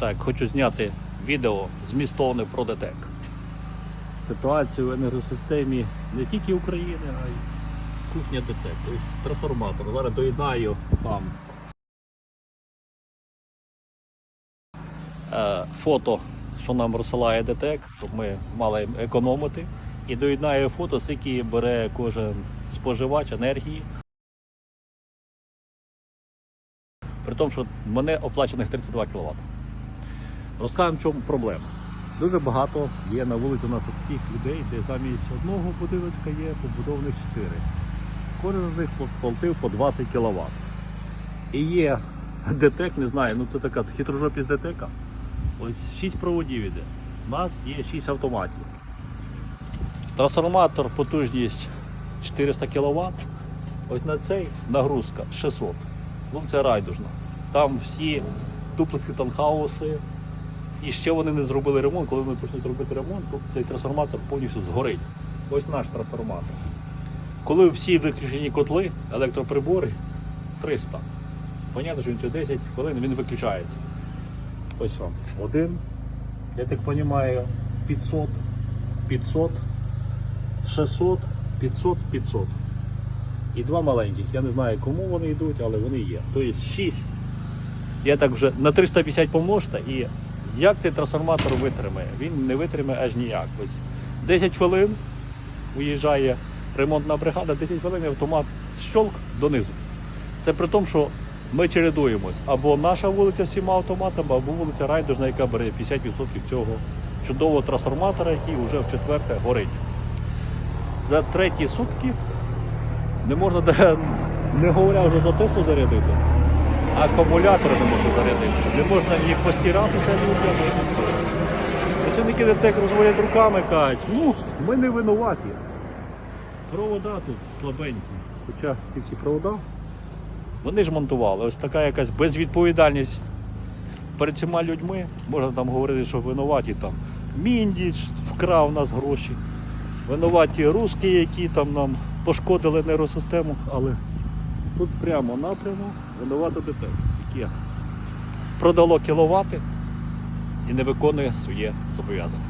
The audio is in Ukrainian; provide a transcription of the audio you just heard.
Так, хочу зняти відео змістовне про ДТЕК. Ситуацію в енергосистемі не тільки України, а й кухня ДТЕК. Тобто трансформатор. Зараз доєднаю вам е, фото, що нам розсилає ДТЕК, щоб ми мали економити. І доєднаю фото, скільки бере кожен споживач енергії. При тому, що мене оплачених 32 кВт. Розкажемо, в чому проблема. Дуже багато є на вулиці у нас таких людей, де замість одного будиночка є побудованих 4. Кожен з них платив по 20 кВт. І є ДТЕК, не знаю, ну це така хитрожопість ДТЕКа. Ось 6 проводів іде. У нас є 6 автоматів. Трансформатор потужність 400 кВт. Ось на цей нагрузка 600. Ну це райдужна. Там всі дуплексі танхауси. І ще вони не зробили ремонт. Коли вони почнуть робити ремонт, то цей трансформатор повністю згорить. Ось наш трансформатор. Коли всі виключені котли, електроприбори 300. Понятно, що він через 10 хвилин він виключається. Ось вам. Один. Я так розумію, 500, 500, 600, 500, 500. І два маленьких. Я не знаю, кому вони йдуть, але вони є. Тобто 6. Я так вже на 350 помножте і як цей трансформатор витримає? Він не витримає аж ніяк. Ось 10 хвилин уїжджає ремонтна бригада, 10 хвилин автомат щолк донизу. Це при тому, що ми чередуємось. Або наша вулиця з всіма автоматами, або вулиця Райдужна, яка бере 50% цього чудового трансформатора, який вже в четверте горить. За треті сутки не можна, не говоря вже за Теслу зарядити, акумулятори не можна зарядити. Не можна ні постиратися людям, ні нічого. Працівники ДТЕК розводять руками, кажуть, ну, ми не винуваті. Провода тут слабенькі. Хоча ці всі провода, вони ж монтували. Ось така якась безвідповідальність перед цими людьми. Можна там говорити, що винуваті там. Міндіч вкрав у нас гроші. Винуваті русські, які там нам пошкодили нейросистему, але тут прямо напряму винувати ДТЕК, яке продало кіловати і не виконує своє зобов'язання.